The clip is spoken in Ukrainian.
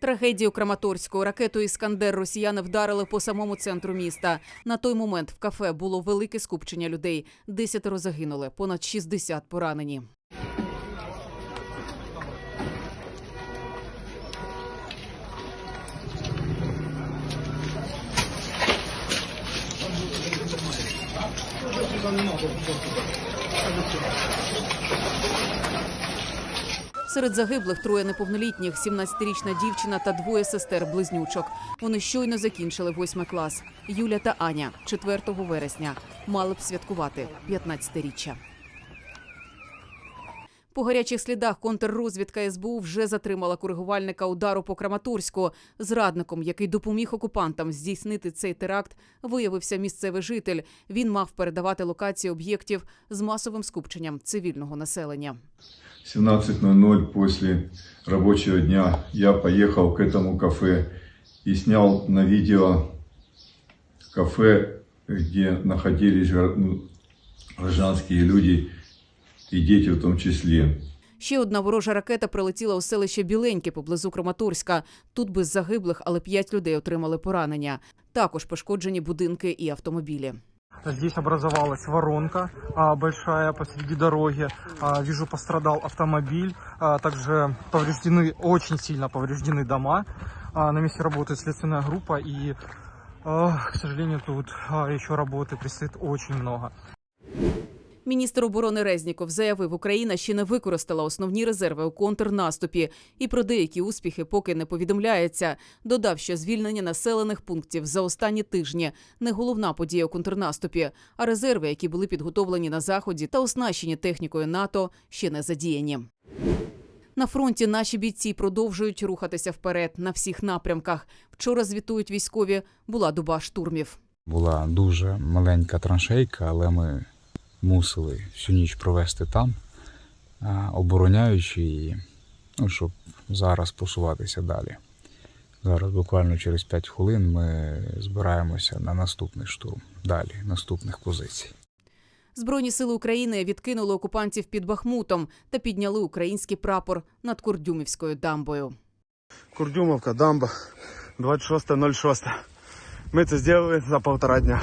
Трагедію Краматорську ракету Іскандер росіяни вдарили по самому центру міста. На той момент в кафе було велике скупчення людей. Десятеро загинули, понад 60 поранені. Серед загиблих троє неповнолітніх, 17-річна дівчина та двоє сестер-близнючок. Вони щойно закінчили восьмий клас. Юля та Аня 4 вересня мали б святкувати 15-річчя. По гарячих слідах контррозвідка СБУ вже затримала коригувальника удару по Краматорську. Зрадником, який допоміг окупантам здійснити цей теракт, виявився місцевий житель. Він мав передавати локації об'єктів з масовим скупченням цивільного населення. 17.00 после рабочего дня я поехал к этому кафе и снял на видео кафе, где находились ну, гражданские люди и дети в том числе. Ще одна ворожа ракета прилетіла у селище Біленьке поблизу Краматорська. Тут без загиблих, але п'ять людей отримали поранення. Також пошкоджені будинки і автомобілі. Здесь образовалась воронка а, большая посреди дороги. А, вижу, пострадал автомобиль. А, также повреждены, очень сильно повреждены дома. А, на месте работает следственная группа. И, а, к сожалению, тут а, еще работы предстоит очень много. Міністр оборони Резніков заявив, Україна ще не використала основні резерви у контрнаступі і про деякі успіхи поки не повідомляється. Додав, що звільнення населених пунктів за останні тижні не головна подія у контрнаступі, а резерви, які були підготовлені на заході та оснащені технікою НАТО, ще не задіяні. На фронті наші бійці продовжують рухатися вперед на всіх напрямках. Вчора звітують військові. Була доба штурмів. Була дуже маленька траншейка, але ми мусили всю ніч провести там, обороняючи її, ну, щоб зараз посуватися далі. Зараз буквально через 5 хвилин ми збираємося на наступний штурм, далі, наступних позицій. Збройні сили України відкинули окупантів під Бахмутом та підняли український прапор над Курдюмівською дамбою. Курдюмовка, дамба, 26.06. Ми це зробили за півтора дня.